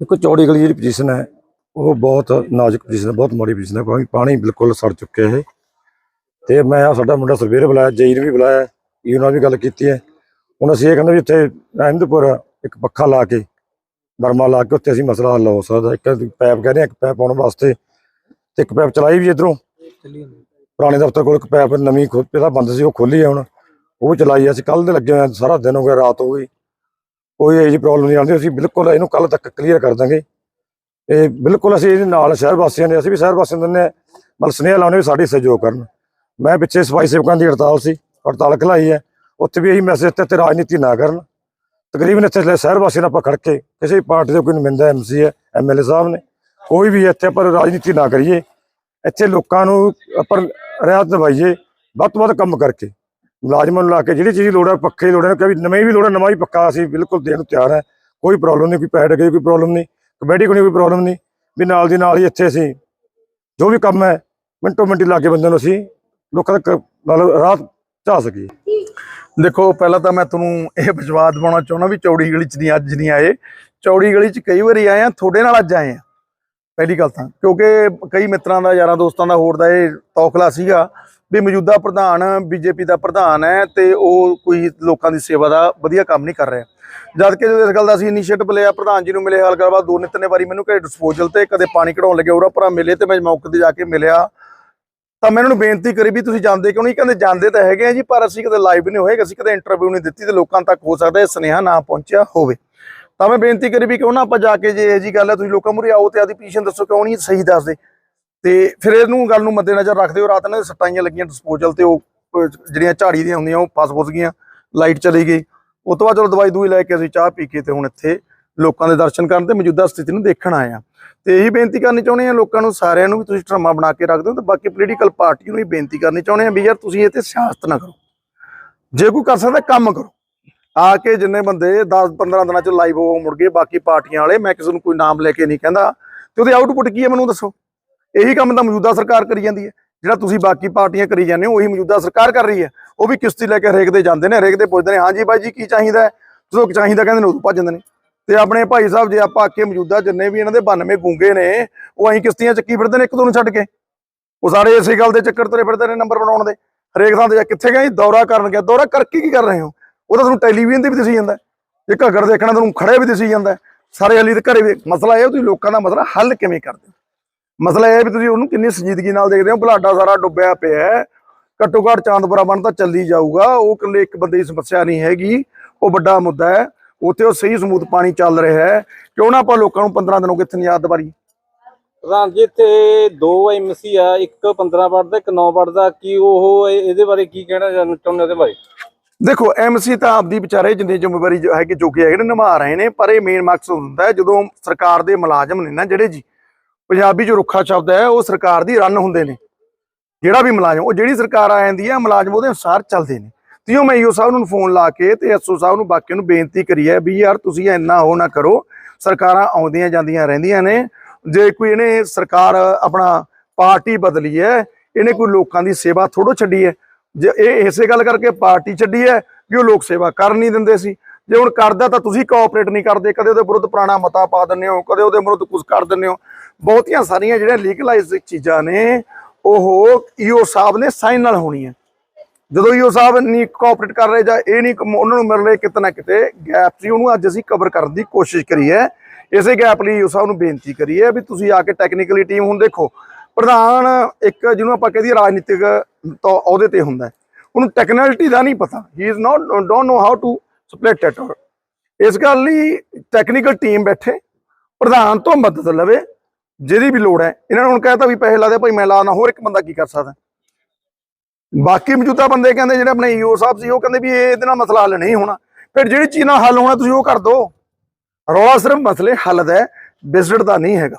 ਦੇਖੋ ਚੌੜੀ ਗਲੀ ਜਿਹੜੀ ਪੋਜੀਸ਼ਨ ਹੈ ਉਹ ਬਹੁਤ ਨਾਜ਼ੁਕ ਪੋਜੀਸ਼ਨ ਹੈ ਬਹੁਤ ਮਾੜੀ ਪੋਜੀਸ਼ਨ ਹੈ ਕਿਉਂਕਿ ਪਾਣੀ ਬਿਲਕੁਲ ਸੜ ਚੁੱਕਿਆ ਹੈ ਤੇ ਮੈਂ ਆ ਸਾਡਾ ਮੁੰਡਾ ਸਰਵੇਰ ਬੁਲਾਇਆ ਜਈ ਨੂੰ ਵੀ ਬੁਲਾਇਆ ਇਹ ਨਾਲ ਵੀ ਗੱਲ ਕੀਤੀ ਹੈ। ਹੁਣ ਅਸੀਂ ਇਹ ਕਹਿੰਦੇ ਵੀ ਇੱਥੇ ਅਹਿਮਦਪੁਰ ਇੱਕ ਪੱਖਾ ਲਾ ਕੇ ਬਰਮਾ ਲਾ ਕੇ ਉੱਥੇ ਅਸੀਂ ਮਸਲਾ ਹੱਲ ਹੋ ਸਕਦਾ। ਇੱਕ ਪੈਪ ਕਹਿੰਦੇ ਆ, ਇੱਕ ਪੈਪ ਪਾਉਣ ਵਾਸਤੇ ਤੇ ਇੱਕ ਪੈਪ ਚਲਾਈ ਵੀ ਇਧਰੋਂ। ਪੁਰਾਣੇ ਦਫ਼ਤਰ ਕੋਲ ਇੱਕ ਪੈਪ ਨਵੀਂ ਖੋ ਪਹਿਲਾਂ ਬੰਦ ਸੀ ਉਹ ਖੋਲੀ ਹੈ ਹੁਣ। ਉਹ ਚਲਾਈ ਹੈ। ਅਸੀਂ ਕੱਲ ਦੇ ਲੱਗੇ ਹੋਏ ਹਾਂ ਸਾਰਾ ਦਿਨ ਹੋ ਗਿਆ ਰਾਤ ਹੋ ਗਈ। ਕੋਈ ਇਹੋ ਜਿਹੀ ਪ੍ਰੋਬਲਮ ਨਹੀਂ ਆਉਂਦੀ, ਅਸੀਂ ਬਿਲਕੁਲ ਇਹਨੂੰ ਕੱਲ ਤੱਕ ਕਲੀਅਰ ਕਰ ਦਾਂਗੇ। ਇਹ ਬਿਲਕੁਲ ਅਸੀਂ ਇਹਦੇ ਨਾਲ ਸ਼ਹਿਰ ਵਾਸੀਆਂ ਨੇ ਅਸੀਂ ਵੀ ਸ਼ਹਿਰ ਵਾਸੀਆਂ ਦਿੰਦੇ ਨੇ, ਮਤਲਬ ਸੁਨੇਹਾ ਲਾਉਣੇ ਵੀ ਸਾਡੀ ਸਹਿਯੋਗ ਕਰਨ। ਮੈਂ ਪਿੱਛੇ ਸਫ਼ਾਈ ਸੇਵਕਾਂ ਦੀ ਹੜਤਾਲ ਸੀ, ਹੜਤਾਲ ਖਲਾਈ ਹੈ, ਉੱਥੇ ਵੀ ਇਹੀ ਮੈਸੇਜ ਤੇ ਤੇ ਰਾਜਨੀਤੀ ਨਾ ਕਰਨ। ਤਕਰੀਬਨ ਇੱਥੇ ਸ਼ਹਿਰ ਵਾਸੀਆਂ ਨਾਲ ਆਪਾਂ ਖੜ ਕੇ ਕਿਸੇ ਵੀ ਪਾਰਟੀ ਦੇ ਕੋਈ ਨੁਮਾਇੰਦਾ ਐਮਸੀ ਹੈ ਐਮਐਲਏ ਸਾਹਿਬ ਨੇ, ਕੋਈ ਵੀ ਇੱਥੇ ਪਰ ਰਾਜਨੀਤੀ ਨਾ ਕਰੀਏ, ਇੱਥੇ ਲੋਕਾਂ ਨੂੰ ਪਰ ਰਿਆਤ ਦਵਾਈਏ, ਵੱਧ ਤੋਂ ਵੱਧ ਕੰਮ ਕਰਕੇ। ਮੁਲਾਜ਼ਮਾਂ ਨੂੰ ਲਾ ਕੇ ਜਿਹੜੀ ਚੀਜ਼ ਲੋੜ ਹੈ, ਪੱਖੇ ਦੀ ਲੋੜ ਹੈ ਕਿ ਨਵੇਂ ਵੀ ਲੋੜ ਹੈ, ਨਵਾਂ ਵੀ ਪੱਕਾ ਅਸੀਂ ਬਿਲਕੁਲ ਦੇਣ ਨੂੰ ਤਿਆਰ ਹੈ। ਕੋਈ ਪ੍ਰੋਬਲਮ ਨਹੀਂ, ਕੋਈ ਪੈਡ ਡਗੇ ਕੋਈ ਪ੍ਰੋਬਲਮ ਨਹੀਂ, ਕਬੈਡੀ ਕੋਈ ਕੋਈ ਪ੍ਰੋਬਲਮ ਨਹੀਂ। ਵੀ ਨਾਲ ਦੀ ਨਾਲ ਹੀ ਇੱਥੇ ਅਸੀਂ ਜੋ ਵੀ ਕੰਮ ਹੈ, ਮਿੰਟੋ ਮਿੰਟੀ ਲਾ ਕੇ ਬੰਦੇ ਨੂੰ ਅਸੀਂ ਲੋਕਾਂ ਤੱਕ ਮਤਲਬ ਰਾਹ ਚਾ ਸਕੀਏ। ਦੇਖੋ, ਪਹਿਲਾਂ ਤਾਂ ਮੈਂ ਤੁਹਾਨੂੰ ਇਹ ਵਿਸ਼ਵਾਸ ਦਿਵਾਉਣਾ ਚਾਹੁੰਦਾ ਵੀ ਚੌੜੀ ਗਲੀ ਚ ਨਹੀਂ, ਅੱਜ ਨਹੀਂ ਆਏ। ਚੌੜੀ ਗਲੀ ਚ ਕਈ ਵਾਰੀ ਆਏ ਆ ਤੁਹਾਡੇ ਨਾਲ ਅੱਜ ਆਏ ਆ ਪਹਿਲੀ ਗੱਲ ਤਾਂ, ਕਿਉਂਕਿ ਕਈ ਮਿੱਤਰਾਂ ਦਾ, ਯਾਰਾਂ ਦੋਸਤਾਂ ਦਾ ਹੋਰ ਦਾ ਇਹ ਤੌਖਲਾ ਸੀਗਾ। ਵੀ ਮੌਜੂਦਾ ਪ੍ਰਧਾਨ ਬੀਜੇਪੀ ਦਾ ਪ੍ਰਧਾਨ ਹੈ ਤੇ ਉਹ ਕੋਈ ਲੋਕਾਂ ਦੀ ਸੇਵਾ ਦਾ ਵਧੀਆ ਕੰਮ ਨਹੀਂ ਕਰ ਰਿਹਾ। ਜਦ ਕਿ ਇਸ ਗੱਲ ਦਾ ਅਸੀਂ ਇਨੀਸ਼ੀਏਟਿਵ ਲਿਆ, ਪ੍ਰਧਾਨ ਜੀ ਨੂੰ ਮਿਲੇ ਹਾਲ ਗੱਲਬਾਤ ਦੋ ਨਿੱਤ ਵਾਰੀ ਮੈਨੂੰ ਕਹੇ ਡਿਸਪੋਜ਼ਲ ਤੇ ਕਦੇ ਪਾਣੀ ਕਢਾਉਣ ਲੱਗੇ ਉਹਰਾ ਭਰਾ ਮਿਲੇ ਤੇ ਮੈਂ ਮੌਕੇ ਤੇ ਜਾ ਕੇ ਮਿਲਿਆ। ਤਾਂ ਮੈਂ ਉਹਨਾਂ ਨੂੰ ਬੇਨਤੀ ਕਰੀ ਵੀ ਤੁਸੀਂ ਜਾਂਦੇ ਕਿਉਂ ਨਹੀਂ? ਕਹਿੰਦੇ ਜਾਂਦੇ ਤਾਂ ਹੈਗੇ ਆ ਜੀ, ਪਰ ਅਸੀਂ ਕਦੇ ਲਾਈਵ ਨਹੀਂ ਹੋਏ, ਅਸੀਂ ਕਦੇ ਇੰਟਰਵਿਊ ਨਹੀਂ ਦਿੱਤੀ ਤੇ ਲੋਕਾਂ ਤੱਕ ਹੋ ਸਕਦਾ ਇਹ ਸੁਨੇਹਾ ਨਾ ਪਹੁੰਚਿਆ ਹੋਵੇ। ਤਾਂ ਮੈਂ ਬੇਨਤੀ ਕਰੀ ਵੀ ਕਿਉਂ ਨਾ ਆਪਾਂ ਜਾ ਕੇ ਜੇ ਇਹ ਜੀ ਗੱਲ ਹੈ, ਤੁਸੀਂ ਲੋਕਾਂ ਮੂਹਰੇ ਆਓ ਤੇ ਆਦੀ ਪੋਜੀਸ਼ਨ ਦੱਸੋ ਕਿਉਂ ਨਹੀਂ, ਸਹੀ ਦੱਸਦੇ ਤੇ ਫਿਰ ਇਹਨੂੰ ਗੱਲ ਨੂੰ ਮੱਦੇਨਜ਼ਰ ਰੱਖਦੇ ਹੋ ਰਾਤ ਇਹਨਾਂ ਦੇ ਸੱਟਾਈਆਂ ਲੱਗੀਆਂ ਡਿਸਪੋਜ਼ਲ ਤੇ ਉਹ ਜਿਹੜੀਆਂ ਝਾੜੀ ਦੀਆਂ ਹੁੰਦੀਆਂ, ਉਹ ਫਸ ਫਸ ਗਈਆਂ ਲਾਈਟ ਚਲੀ ਗਈ। ਉਸ ਤੋਂ ਬਾਅਦ ਚਲੋ ਦਵਾਈ ਦੂਈ ਲੈ ਕੇ ਅਸੀਂ ਚਾਹ ਪੀ ਕੇ ਤੇ ਹੁਣ ਇੱਥੇ ਲੋਕਾਂ ਦੇ ਦਰਸ਼ਨ ਕਰਨ ਤੇ ਮੌਜੂਦਾ ਸਥਿਤੀ ਨੂੰ ਦੇਖਣ ਆਏ ਆ ਤੇ ਇਹੀ ਬੇਨਤੀ ਕਰਨੀ ਚਾਹੁੰਦੇ ਆ ਲੋਕਾਂ ਨੂੰ, ਸਾਰਿਆਂ ਨੂੰ ਵੀ ਤੁਸੀਂ ਡਰਾਮਾ ਬਣਾ ਕੇ ਰੱਖ ਦਿਓ ਤੇ ਬਾਕੀ ਪੋਲੀਟੀਕਲ ਪਾਰਟੀ ਨੂੰ ਵੀ ਬੇਨਤੀ ਕਰਨੀ ਚਾਹੁੰਦੇ ਆ ਵੀ ਯਾਰ ਤੁਸੀਂ ਇਹ ਤੇ ਸਿਆਸਤ ਨਾ ਕਰੋ। ਜੇ ਕੋਈ ਕਰ ਸਕਦਾ ਕੰਮ ਕਰੋ। ਆ ਕੇ ਜਿੰਨੇ ਬੰਦੇ 10 15 ਦਿਨਾਂ ਚ ਲਾਈਵ ਹੋ ਮੁੜ ਗਏ, ਬਾਕੀ ਪਾਰਟੀਆਂ ਵਾਲੇ, ਮੈਂ ਕਿਸੇ ਨੂੰ ਕੋਈ ਨਾਮ ਲੈ ਕੇ ਨਹੀਂ ਕਹਿੰਦਾ। ਤੇ ਉਹਦੇ ਆਊਟਪੁੱਟ ਕੀ ਹੈ ਮੈਨੂੰ ਦੱਸੋ। ਇਹੀ ਕੰਮ ਤਾਂ ਮੌਜੂਦਾ ਸਰਕਾਰ ਕਰੀ ਜਾਂਦੀ ਹੈ। ਜਿਹੜਾ ਤੁਸੀਂ ਬਾਕੀ ਪਾਰਟੀਆਂ ਕਰੀ ਜਾਂਦੇ ਹੋ, ਉਹੀ ਮੌਜੂਦਾ ਸਰਕਾਰ ਕਰ ਰਹੀ ਹੈ। ਉਹ ਵੀ ਕਿਸ਼ਤੀ ਲੈ ਕੇ ਹਰੇਕ ਦੇ ਜਾਂਦੇ ਨੇ ਹਰੇਕ ਦੇ ਪੁੱਛਦੇ ਨੇ। ਹਾਂਜੀ ਬਾਈ ਜੀ, ਕੀ ਚਾਹੀਦਾ ਹੈ? ਜਦੋਂ ਚਾਹੀਦਾ ਕਹਿੰਦੇ ਨੇ ਉਦੋਂ ਭੱਜ ਜਾਂਦੇ ਨੇ। ਤੇ ਆਪਣੇ ਭਾਈ ਸਾਹਿਬ, ਜੇ ਆਪਾਂ ਆਕੇ ਮੌਜੂਦਾ ਜਿੰਨੇ ਵੀ ਇਹਨਾਂ ਦੇ 92 ਗੂੰਗੇ ਨੇ, ਉਹ ਅਸੀਂ ਕਿਸ਼ਤੀਆਂ ਚੱਕੀ ਫਿਰਦੇ ਨੇ ਇੱਕ ਦੋ ਨੂੰ ਛੱਡ ਕੇ। ਉਹ ਸਾਰੇ ਇਸੇ ਗੱਲ ਦੇ ਚੱਕਰ ਤੁਰੇ ਫਿਰਦੇ ਨੇ ਨੰਬਰ ਬਣਾਉਣ ਦੇ। ਹਰੇਕ ਥਾਂ ਤੇ ਜਾ ਕਿੱਥੇ ਗਏ? ਦੌਰਾ ਕਰਨ ਗਿਆ। ਦੌਰਾ ਕਰਕੇ ਕੀ ਕਰ ਰਹੇ ਹੋ? ਉਹ ਤਾਂ ਤੁਹਾਨੂੰ ਟੈਲੀਵਿਜ਼ਨ ਤੇ ਵੀ ਦਿਸੀ ਜਾਂਦਾ। ਹੈ। ਜੇ ਘੱਗਰ ਦੇਖਣਾ, ਤੁਹਾਨੂੰ ਖੜੇ ਵੀ ਦਿਸੀ ਜਾਂਦਾ। ਸਾਰੇ ਹਲੀ ਦੇ ਘਰੇ ਵੀ ਮਸਲਾ ਇਹ ਤੁਸੀਂ ਲੋਕਾਂ ਦਾ ਮਸਲਾ ਹੱਲ ਕਿਵੇਂ ਕਰਦੇ ਹੋ? ਮਸਲਾ ਇਹ ਹੈ ਵੀ ਤੁਸੀਂ ਉਹਨੂੰ ਕਿੰਨੀ ਸੰਜੀਦਗੀ ਨਾਲ ਦੇਖਦੇ ਹੋ ਬਲਾਡਾ ਸਾਰਾ ਡੁੱਬਿਆ ਪਿਆ ਹੈ। ਘੱਟੋ ਘੱਟ ਚਾਂਦਪੁਰਾ ਬਣ ਤਾਂ ਚੱਲੀ ਜਾਊਗਾ ਉਹ ਇਕੱਲੇ ਇੱਕ ਬੰਦੇ ਦੀ ਸਮੱਸਿਆ ਨਹੀਂ ਹੈਗੀ ਉਹ ਵੱਡਾ ਮੁੱਦਾ ਹੈ। ਉੱਥੇ ਉਹ ਸਹੀ ਸਮੂਥ ਪਾਣੀ ਚੱਲ ਰਿਹਾ ਹੈ। ਕਿਉਂ ਨਾ ਆਪਾਂ ਲੋਕਾਂ ਨੂੰ 15 ਦਿਨ ਹੋ ਇੱਥੇ ਨਹੀਂ ਯਾਦ ਦਵਾਰੀ? ਪ੍ਰਧਾਨ ਜੀ ਇੱਥੇ ਦੋ ਐਮਸੀ ਆ ਇੱਕ 15 ਪੜਦਾ ਇੱਕ 9 ਪੜਦਾ ਕੀ ਉਹ ਇਹ- ਇਹਦੇ ਬਾਰੇ ਕੀ ਕਹਿਣਾ ਚਾਹੁੰਦੇ ਉਹਦੇ ਬਾਰੇ? ਦੇਖੋ ਐਮਸੀ ਤਾਂ ਆਪਦੀ ਵਿਚਾਰੇ ਜਿੰਨੀ ਜ਼ਿੰਮੇਵਾਰੀ ਜੋ ਕਿ ਹੈਗੇ ਨੇ ਨਿਭਾ ਰਹੇ ਨੇ ਪਰ ਇਹ ਮੇਨ ਮਕਸਦ ਹੁੰਦਾ ਹੈ ਜਦੋਂ ਸਰਕਾਰ ਦੇ ਮੁਲਾਜ਼ਮ ਨੇ ਨਾ ਜਿਹੜੇ ਜੀ ਪੰਜਾਬੀ ਚ ਰੁੱਖਾ ਸ਼ਬਦ ਹੈ, ਉਹ ਸਰਕਾਰ ਦੀ ਰੰਨ ਹੁੰਦੇ ਨੇ। ਜਿਹੜਾ ਵੀ ਮੁਲਾਜ਼ਮ, ਉਹ ਜਿਹੜੀ ਸਰਕਾਰ ਆ ਜਾਂਦੀ ਹੈ, ਮੁਲਾਜ਼ਮ ਉਹਦੇ ਅਨੁਸਾਰ ਚੱਲਦੇ ਨੇ। ਤੇ ਉਹ ਮੈਂ ਈਓ ਸਾਹਿਬ ਨੂੰ ਫੋਨ ਲਾ ਕੇ ਤੇ ਐਸਓ ਸਾਹਿਬ ਨੂੰ ਬਾਕੀ ਨੂੰ ਬੇਨਤੀ ਕਰੀ ਹੈ ਵੀ ਯਾਰ ਤੁਸੀਂ ਇੰਨਾ ਉਹ ਨਾ ਕਰੋ, ਸਰਕਾਰਾਂ ਆਉਂਦੀਆਂ ਜਾਂਦੀਆਂ ਰਹਿੰਦੀਆਂ ਨੇ। ਜੇ ਕੋਈ ਇਹਨੇ ਸਰਕਾਰ ਆਪਣਾ ਪਾਰਟੀ ਬਦਲੀ ਹੈ, ਇਹਨੇ ਕੋਈ ਲੋਕਾਂ ਦੀ ਸੇਵਾ ਥੋੜੋ ਛੱਡੀ ਹੈ। ਜੇ ਇਹ ਇਸੇ ਗੱਲ ਕਰਕੇ ਪਾਰਟੀ ਛੱਡੀ ਹੈ ਵੀ ਉਹ ਲੋਕ ਸੇਵਾ ਕਰ ਨਹੀਂ ਦਿੰਦੇ ਸੀ। ਜੇ ਹੁਣ ਕਰਦਾ ਤਾਂ ਤੁਸੀਂ ਕੋਆਪਰੇਟ ਨਹੀਂ ਕਰਦੇ, ਕਦੇ ਉਹਦੇ ਵਿਰੁੱਧ ਪੁਰਾਣਾ ਮਤਾ ਪਾ ਦਿੰਦੇ ਹੋ, ਕਦੇ ਉਹਦੇ ਵਿਰੁੱਧ ਕੁਝ ਕਰ ਦਿੰਦੇ ਹੋ। ਬਹੁਤੀਆਂ ਸਾਰੀਆਂ ਜਿਹੜੀਆਂ ਲੀਗਲਾਈਜ਼ ਚੀਜ਼ਾਂ ਨੇ, ਉਹ ਈਓ ਸਾਹਿਬ ਨੇ ਸਾਈਨ ਨਾਲ ਹੋਣੀਆਂ। ਜਦੋਂ ਈਓ ਸਾਹਿਬ ਨਹੀਂ ਕੋਆਪਰੇਟ ਕਰ ਰਹੇ ਜਾਂ ਇਹ ਨਹੀਂ ਉਹਨਾਂ ਨੂੰ ਮਿਲ ਰਹੇ ਕਿਤੇ ਨਾ ਕਿਤੇ ਗੈਪ ਸੀ, ਉਹਨੂੰ ਅੱਜ ਅਸੀਂ ਕਵਰ ਕਰਨ ਦੀ ਕੋਸ਼ਿਸ਼ ਕਰੀ ਹੈ ਇਸੇ ਗੈਪ ਲਈ ਈਓ ਸਾਹਿਬ ਨੂੰ ਬੇਨਤੀ ਕਰੀ ਹੈ ਵੀ ਤੁਸੀਂ ਆ ਕੇ ਟੈਕਨੀਕਲੀ ਟੀਮ ਹੁਣ ਦੇਖੋ, ਪ੍ਰਧਾਨ ਇੱਕ ਜਿਹਨੂੰ ਆਪਾਂ ਕਹਦੇ ਰਾਜਨੀਤਿਕ ਤੋਂ, ਅਹੁਦੇ ਤੇ ਹੁੰਦਾ। ਉਹਨੂੰ ਟੈਕਨੋਲੋਜੀ ਦਾ ਨਹੀਂ ਪਤਾ। He is not don't know how to split ਇਸ ਗੱਲ ਲਈ ਟੈਕਨੀਕਲ ਟੀਮ ਬੈਠੇ, ਪ੍ਰਧਾਨ ਤੋਂ ਮਦਦ ਲਵੇ, ਜਿਹਦੀ ਵੀ ਲੋੜ ਹੈ। ਇਹਨਾਂ ਨੂੰ ਹੁਣ ਕਹਿਤਾ ਵੀ ਪੈਸੇ ਲਾ ਦੇ, ਭਾਈ ਮੈਂ ਲਾਣਾ ਹੋਰ ਇੱਕ ਬੰਦਾ ਕੀ ਕਰ ਸਕਦਾ? ਬਾਕੀ ਮੌਜੂਦਾ ਬੰਦੇ ਕਹਿੰਦੇ ਜਿਹੜੇ ਆਪਣੇ ਈਓ ਸਾਹਿਬ ਸੀ, ਉਹ ਕਹਿੰਦੇ ਵੀ ਇਹਦੇ ਨਾਲ ਮਸਲਾ ਹੱਲ ਨਹੀਂ ਹੋਣਾ। ਫਿਰ ਜਿਹੜੀ ਚੀਜ਼ ਨਾਲ ਹੱਲ ਹੋਣਾ, ਤੁਸੀਂ ਉਹ ਕਰ ਦਿਓ ਰੌਲਾ ਸਿਰਫ ਮਸਲੇ ਹੱਲ ਦਾ ਵਿਜ਼ਿਟ ਦਾ ਨਹੀਂ ਹੈਗਾ।